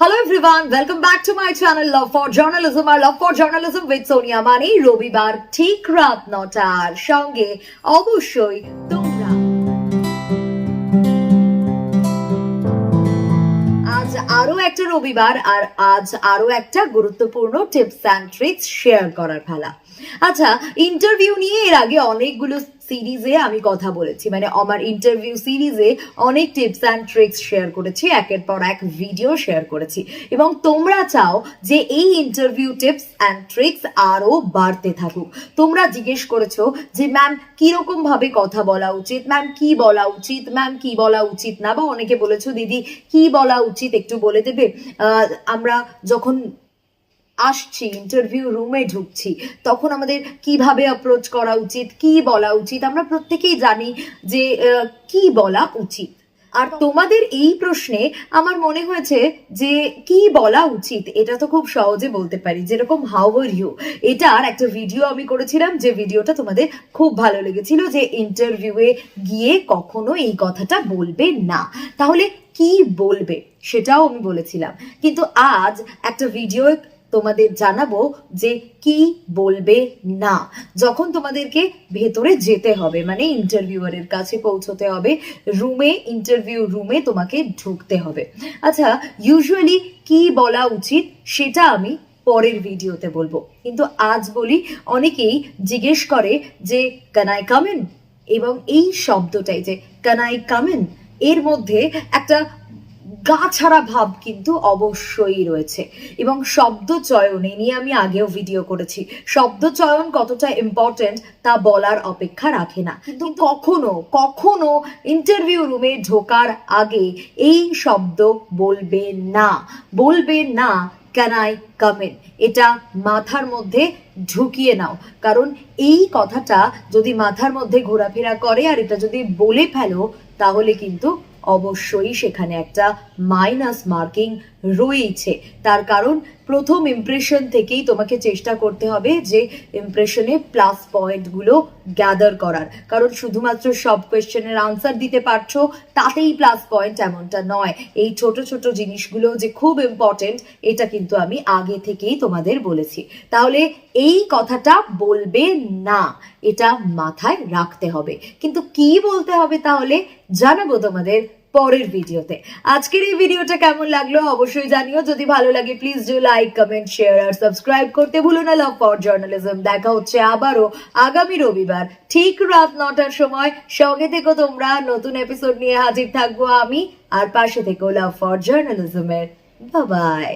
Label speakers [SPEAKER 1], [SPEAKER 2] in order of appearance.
[SPEAKER 1] Hello everyone, welcome back to my channel Love for Journalism. R Love for Journalism with Sonia Mani রবিবার ঠিক রাত নটার সঙ্গে অবশ্যই তোমরা আজ আরও একটা রবিবার আর আজ আরও একটা গুরুত্বপূর্ণ টিপস অ্যান্ড ট্রিক্স শেয়ার করার পালা আচ্ছা ইন্টারভিউ নিয়ে এর আগে অনেকগুলো সিরিজে আমি কথা বলেছি। মানে আমার ইন্টারভিউ সিরিজে অনেক টিপস অ্যান্ড ট্রিক্স শেয়ার করেছি, একের পর এক ভিডিও শেয়ার করেছি। এবং তোমরা চাও যে এই ইন্টারভিউ টিপস অ্যান্ড ট্রিক্স আরও বাড়তে থাকুক। তোমরা জিজ্ঞেস করেছ যে ম্যাম কীরকম ভাবে কথা বলা উচিত? ম্যাম কি বলা উচিত? ম্যাম কি বলা উচিত না? বা অনেকে বলেছ, দিদি, কি বলা উচিত? একটু বলে দেবে? আমরা যখন আসছি ইন্টারভিউ রুমে ঢুকছি। তখন আমাদের কীভাবে অ্যাপ্রোচ করা উচিত, কি বলা উচিত, আমরা প্রত্যেকেই জানি যে কি বলা উচিত। আর তোমাদের এই প্রশ্নে আমার মনে হয়েছে যে, কি বলা উচিত, এটা তো খুব সহজে বলতে পারি। যেরকম হাউ আর ইউ এটার একটা ভিডিও আমি করেছিলাম, যে ভিডিওটা তোমাদের খুব ভালো লেগেছিল, যে ইন্টারভিউয়ে গিয়ে কখনো এই কথাটা বলবে না। তাহলে কি বলবে? সেটাও আমি বলেছিলাম। কিন্তু আজ একটা ভিডিও তোমাদের জানাব যে কি বলবে না। যখন তোমাদেরকে ভেতরে যেতে হবে মানে ইন্টারভিউয়ারের কাছে পৌঁছতে হবে রুমে ইন্টারভিউ রুমে তোমাকে ঢুকতে হবে। আচ্ছা ইউজুয়ালি কি বলা উচিত সেটা আমি পরের ভিডিওতে বলব। কিন্তু আজ বলি, অনেকেই জিজ্ঞেস করে যে কানাই কামেন এবং এই শব্দটাই যে কানাই কামেন এর মধ্যে একটা গা ছাড়া ভাব কিন্তু অবশ্যই রয়েছে। এবং শব্দ চয়ন, এ নিয়ে আমি আগেও ভিডিও করেছি। শব্দ চয়ন কতটা ইম্পর্টেন্ট তা বলার অপেক্ষা রাখে না। কিন্তু কখনো কখনো ইন্টারভিউ রুমে ঢোকার আগে এই শব্দ বলবে না। বলবে না ক্যান আই কামেন এটা মাথার মধ্যে ঢুকিয়ে নাও। কারণ এই কথাটা যদি মাথার মধ্যে ঘোরাফেরা করে আর এটা যদি বলে ফেলো, তাহলে কিন্তু অবশ্যই সেখানে একটা মাইনাস মার্কিং রয়েছে। তার কারণ প্রথম ইমপ্রেশন থেকেই তোমাকে চেষ্টা করতে হবে যে ইমপ্রেশনে প্লাস পয়েন্টগুলো গ্যাদার করার। কারণ শুধুমাত্র সব কোয়েশ্চেনের আনসার দিতে পারছ, তাতেই প্লাস পয়েন্ট এমনটা নয়। এই ছোট ছোট জিনিসগুলো যে খুব ইম্পর্টেন্ট এটা কিন্তু আমি আগে থেকেই তোমাদের বলেছি। তাহলে এই কথাটা বলবে না, এটা মাথায় রাখতে হবে। কিন্তু কি বলতে হবে তাহলে? জানাব তোমাদের পরের ভিডিওতে। আজকের এই ভিডিওটা কেমন লাগল অবশ্যই জানিও। যদি ভালো লাগে please do like comment share R subscribe করতে ভুলো না। লাভ ফর জার্নালিজম দেখা হচ্ছে আবারও আগামী রবিবার ঠিক রাত নটার সময়। সঙ্গে থেকো তোমরা, নতুন এপিসোড নিয়ে হাজির থাকব আমি। আর পাশে থেকো লাভ ফর জার্নালিজমের বাবাই